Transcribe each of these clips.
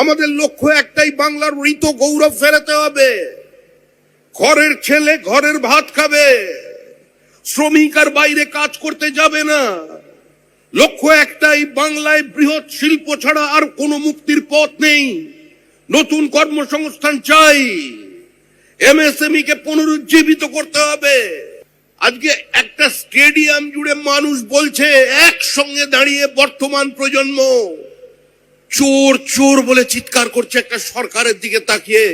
আমাদের লক্ষ্য একটাই, বাংলার ঋত গৌরব ফেরাতে হবে। ঘরের ছেলে ঘরের ভাত খাবে। শ্রমিক আর বাইরে কাজ করতে যাবে না। লক্ষ্য একটাই, বাংলায় বৃহৎ শিল্প ছাড়া আর কোনো মুক্তির পথ নেই। নতুন কর্মসংস্থান চাই। এমএসএমই কে পুনরুজ্জীবিত করতে হবে। আজকে একটা স্টেডিয়াম জুড়ে মানুষ বলছে, একসঙ্গে দাঁড়িয়ে বর্তমান প্রজন্ম। চোর চোর বলে চিৎকার করছে একটা সরকারের দিকে তাকিয়ে।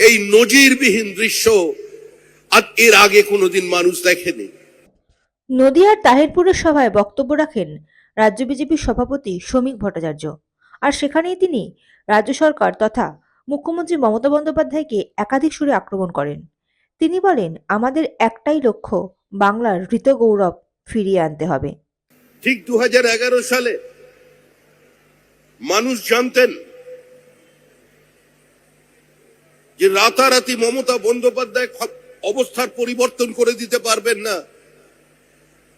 এই নজিরবিহীন দৃশ্য আজ এর আগে কোনোদিন মানুষ দেখেনি। নদিয়ার তাহিরপুরের সভায় বক্তব্য রাখেন রাজ্য বিজেপির সভাপতি শ্রমিক ভট্টাচার্য। আর সেখানেই তিনি রাজ্য সরকার তথা মুখ্যমন্ত্রী মমতা বন্দ্যোপাধ্যায়কে একাধিক সুরে আক্রমণ করেন। তিনি বলেন আমাদের একটাই লক্ষ্য বাংলার হৃত গৌরব ফিরিয়ে আনতে হবে। ঠিক দু হাজার এগারো সালে মানুষ জানতেন যে রাতারাতি মমতা বন্দ্যোপাধ্যায় অবস্থার পরিবর্তন করে দিতে পারবেন না।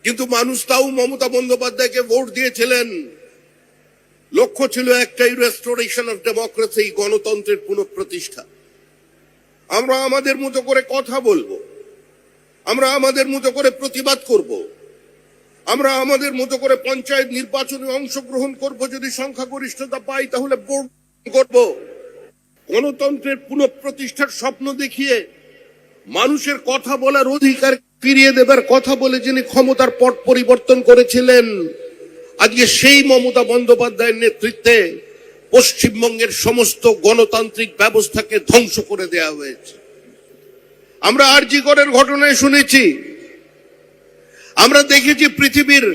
কিন্তু মানুষ তাও মমতা বন্দ্যোপাধ্যায়কে ভোট দিয়েছিলেন। লক্ষ্য ছিল একটাই রেস্টোরেশন অফ ডেমোক্রেসি গণতন্ত্রের পুনঃপ্রতিষ্ঠা। আমরা আমাদের মতো করে কথা বলব। আমরা আমাদের মতো করে প্রতিবাদ করব। আমরা আমাদের মতো করে পঞ্চায়েত নির্বাচনে অংশগ্রহণ করব, যদি সংখ্যাগরিষ্ঠতা পাই, তাহলে বোর্ড করব। গণতন্ত্রের পুনঃপ্রতিষ্ঠার স্বপ্ন দেখিয়ে মানুষের কথা বলার অধিকার ফিরিয়ে দেবার কথা বলে যিনি ক্ষমতার পট পরিবর্তন করেছিলেন, আজকে সেই মমতা বন্দ্যোপাধ্যায়ের নেতৃত্বে পশ্চিমবঙ্গের সমস্ত গণতান্ত্রিক ব্যবস্থাকে ধ্বংস করে দেওয়া হয়েছে। আমরা আরজিকরের ঘটনায় শুনেছি আমরা দেখেছি পৃথিবীর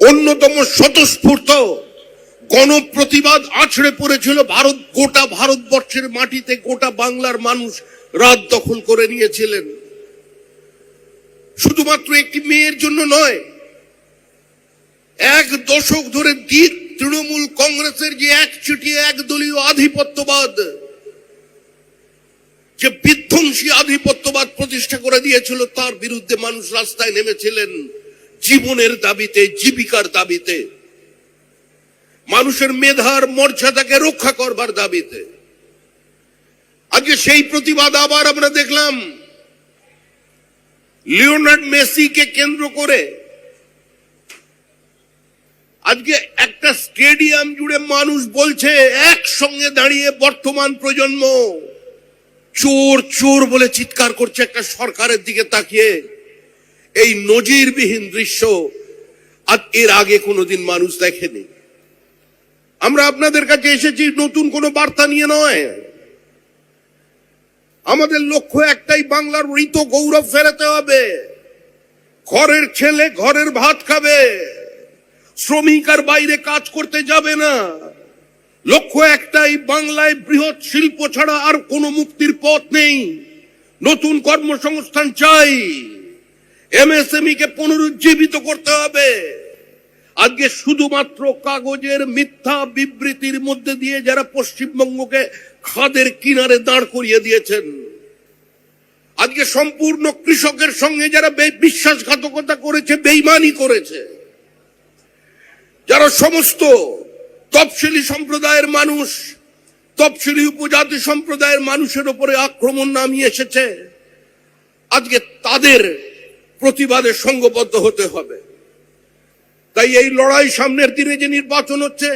অন্যতম স্বতঃস্ফূর্ত গণপ্রতিবাদ আছড়ে পড়েছিল। ভারত, গোটা ভারতবর্ষের মাটিতে গোটা বাংলার মানুষ রাত দখল করে নিয়েছিলেন। শুধুমাত্র একটি মেয়ের জন্য নয়, এক দশক ধরে দিক তৃণমূল কংগ্রেসের যে এক চিটিয়ে একদলীয় আধিপত্যবাদ যে বিধ্বংসী আধিপত্যবাদ প্রতিষ্ঠা করে দিয়েছিল, তার বিরুদ্ধে মানুষ রাস্তায় নেমেছিলেন জীবনের দাবিতে, জীবিকার দাবিতে। মানুষের মেধার মর্যাদাকে রক্ষা করবার দাবিতে। আজকে সেই প্রতিবাদ আবার আমরা দেখলাম। লিওনার্ড মেসিকে কেন্দ্র করে আজকে একটা স্টেডিয়াম জুড়ে মানুষ বলছে, একসঙ্গে দাঁড়িয়ে বর্তমান প্রজন্ম চোর চোর বলে চিৎকার করছে একটা সরকারের দিকে তাকিয়ে। এই নজিরবিহীন দৃশ্য আজ এর আগে কোনোদিন মানুষ দেখেনি। আমরা আপনাদের কাছে এসেছি, নতুন কোনো বার্তা নিয়ে নয়। আমাদের লক্ষ্য একটাই, বাংলার ঋত গৌরব ফেরাতে হবে। ঘরের ছেলে ঘরের ভাত খাবে। শ্রমিক আর বাইরে কাজ করতে যাবে না। লক্ষ্য একটাই বাংলায় বৃহৎ শিল্প ছাড়া আর কোনো মুক্তির পথ নেই। নতুন কর্মসংস্থান চাই। এমএসএমই কে পুনরুজ্জীবিত করতে হবে। আজকে শুধুমাত্র কাগজের মিথ্যা বিবৃতির মধ্যে দিয়ে যারা পশ্চিমবঙ্গকে খাদের কিনারে দাঁড় করিয়ে দিয়েছেন, আজকে সম্পূর্ণ কৃষকের সঙ্গে যারা বিশ্বাসঘাতকতা করেছে, বেইমানি করেছে, যারা সমস্ত তফসিলি সম্প্রদায়ের মানুষ তফসিলি উপজাতি সম্প্রদায়ের মানুষের উপরে আক্রমণ নামিয়ে এসেছে। আজকে তাদের প্রতিবাদে সঙ্গবদ্ধ হতে হবে। তাই এই লড়াই সামনের দিনে যে নির্বাচন হচ্ছে,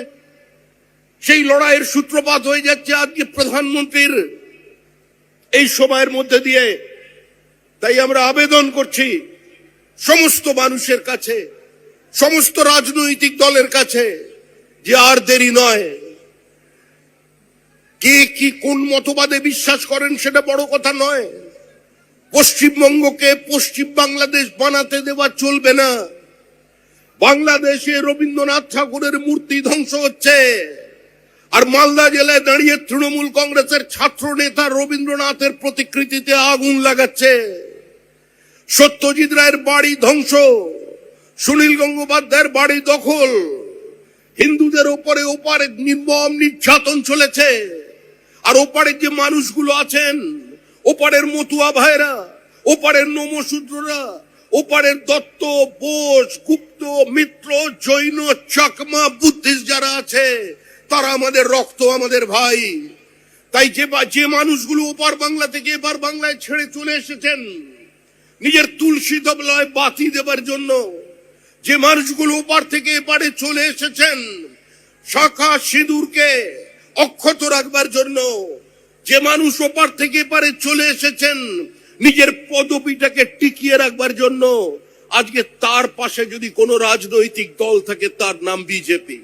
সেই লড়াইয়ের সূত্রপাত হয়ে যাচ্ছে আজকে প্রধানমন্ত্রীর এই সময়ের মধ্যে দিয়ে। তাই আমরা আবেদন করছি সমস্ত মানুষের কাছে, সমস্ত রাজনৈতিক দলের কাছে যে আর দেরি নয়। কে কি কোন মতবাদে বিশ্বাস করেন সেটা বড় কথা নয়। পশ্চিমবঙ্গকে পশ্চিম বাংলাদেশ বানাতে দেওয়া চলবে না। বাংলাদেশে রবীন্দ্রনাথ ঠাকুরের মূর্তি ধ্বংস হচ্ছে। আর মালদা জেলায় দাঁড়িয়ে তৃণমূল কংগ্রেসের ছাত্র নেতা রবীন্দ্রনাথের প্রতিকৃতিতে আগুন লাগাচ্ছে। সত্যজিৎ রায়ের বাড়ি ধ্বংস। সুনীল গঙ্গোপাধ্যায়ের বাড়ি দখল। হিন্দুদের ওপরে ওপারে নির্মম নির্যাতন চলেছে। আর ওপারের যে মানুষগুলো আছেন, ওপারের মতুয়া ভাইরা ওপারের নমশূদ্ররা ওপারের দত্ত, বোস, গুপ্ত, মিত্র, জৈন, চাকমা, বুদ্ধিস্ট যারা আছে, তারা আমাদের রক্ত, আমাদের ভাই। তাই যে যে মানুষগুলো ওপার বাংলা থেকে এপার বাংলায় ছেড়ে চলে এসেছেন, নিজের তুলসী তবলায় বাতি দেবার জন্য, যে মানুষগুলো ওপার থেকে এপারে চলে এসেছেন, শাখা সিঁদুরকে অক্ষত রাখবার জন্য যে মানুষ ওপার থেকে পারে চলে এসেছেন, নিজের পদবিটাকে টিকিয়ে রাখবার জন্য, আজকে তার পাশে যদি কোনো রাজনৈতিক দল থাকে, তার নাম বিজেপি।